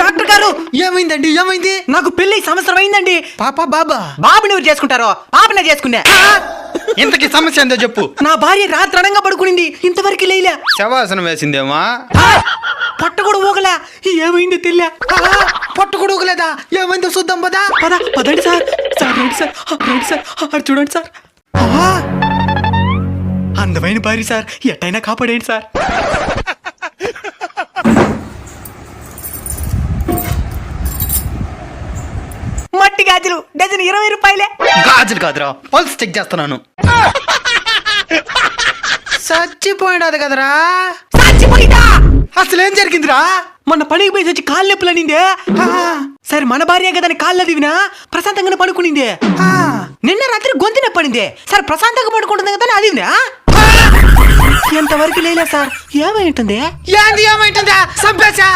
Doctor గారు! ఏమైందండి? ఏమైంది? నాకు పెళ్ళి సంవత్సరం అయిందండి పాప బాబా? బాబుని ఎవరు చేసుకుంటారో? పాపనే చేసుకున్నా ఇంతకి సమస్య ఏందో చెప్పు. నా భార్య రాత్రి అనంగా పడుకునింది. ఇంతవరకు లేలే శవాసనం వేసిందేమా? పొట్ట కూడా ఊగలే. ఏమైందో తెలియ పొట్టు కొడుకులేదా ఏమైందో చూద్దాం పదా. పద పదండి సార్. సార్ రండి సార్. రండి సార్. ఆ, అటు చూడండి సార్. ఆ, అందమైన భార్య సార్. ఎట్టయినా కాపాడేయండి సార్. గాజులు. డజన్ ఇరవై రూపాయలే. గాజులు కాదురా పల్స్ చెక్ చేస్తున్నాను. చచ్చిపోయినది కదరా. చచ్చిపోయిందా అసలు ఏం జరిగిందిరా? మొన్న పనికి పోయి వచ్చి కాళ్ళు నొప్పులు అనిందే. సరే మన భార్య కదని కాళ్ళు దివినా ప్రశాంతంగానే పడుకునిందే. ఆ, నిన్న రాత్రి గొంతు నొప్పడిందే సార్ ప్రశాంతంగా పడుకుంటుంది కదా అదివినా? ఎంతవరకు లేలే సార్. ఏమై ఉంటుంది ఏంది ఏమైంటుందా? చంపేశా?